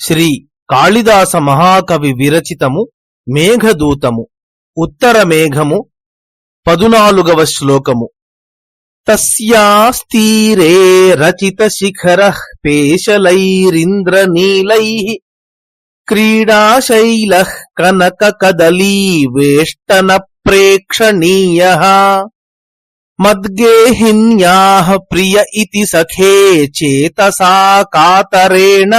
శ్రీ కాళిదాస మహాకవి విరచితము మేఘదూతము ఉత్తర మేఘము పదునాలుగవ శ్లోకము. తస్యాస్తీరే రచిత శిఖర పేశలైరింద్రనీలై క్రీడాశైల కనక కదలీ వేష్టన ప్రేక్షణీయ మద్గేహిన్యా ప్రియ ఇతి సఖే చేతసా కాతరేణ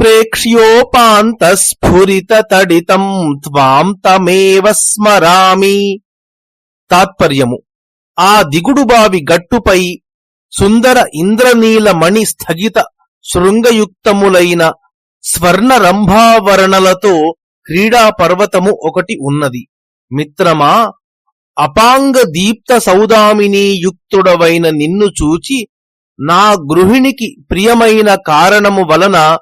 ప్రేక్ష్యోపాంతస్ఫురితడితం త్వాం తమేవ స్మరామి. తాత్పర్యము. ఆ దిగుడుబావి గట్టుపై సుందర ఇంద్రనీల మణి స్థగిత శృంగయుక్తములైన స్వర్ణ రంభావరణలతో క్రీడా పర్వతము ఒకటి ఉన్నది. మిత్రమా అపాంగ దీప్త సౌదామినీయుక్తుడవైన నిన్ను చూచి నా గృహిణికి ప్రియమైన కారణము వలన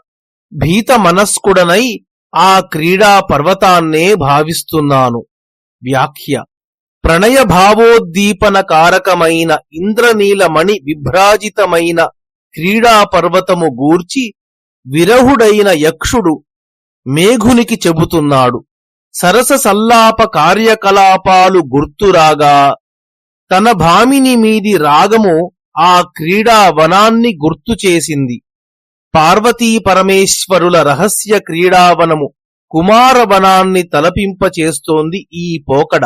భీత మనస్కుడనై ఆ క్రీడా పర్వతాన్నే భావిస్తున్నాను. వ్యాఖ్య. ప్రణయ భావోద్దీపన కారకమైన ఇంద్రనీలమణి విభ్రాజితమైన క్రీడా పర్వతము గూర్చి విరహుడైన యక్షుడు మేఘునికి చెబుతున్నాడు. సరస సల్లాప కార్యకలాపాలు గుర్తురాగా తన భామిని మీది రాగము ఆ క్రీడా వనాన్ని గుర్తు చేసింది పార్వతీ పరమేశ్వరుల రహస్య క్రీడావనము కుమారవనాన్ని తలపింపచేస్తోంది ఈ పోకడ.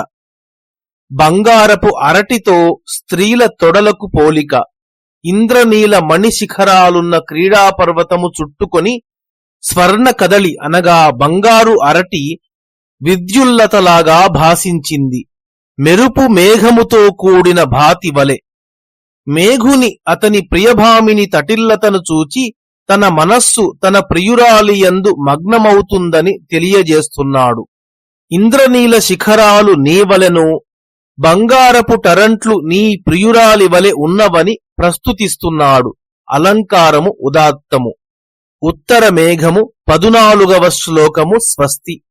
బంగారపు అరటితో స్త్రీల తొడలకు పోలిక ఇంద్రనీల మణిశిఖరాలున్న క్రీడాపర్వతము చుట్టుకొని స్వర్ణ కదలి అనగా బంగారు అరటి విద్యుల్లతలాగా భాసించింది. మెరుపు మేఘముతో కూడిన భాతి వలె మేఘుని అతని ప్రియభామిని తటిల్లతను చూచి తన మనస్సు తన ప్రియురాలియందు మగ్నమవుతుందని తెలియజేస్తున్నాడు. ఇంద్రనీల శిఖరాలు నీవలెను బంగారపు టరంట్లు నీ ప్రియురాలి వలె ఉన్నవని ప్రస్తుతిస్తున్నాడు. అలంకారము ఉదాత్తము. ఉత్తర మేఘము పదునాలుగవ శ్లోకము స్వస్తి.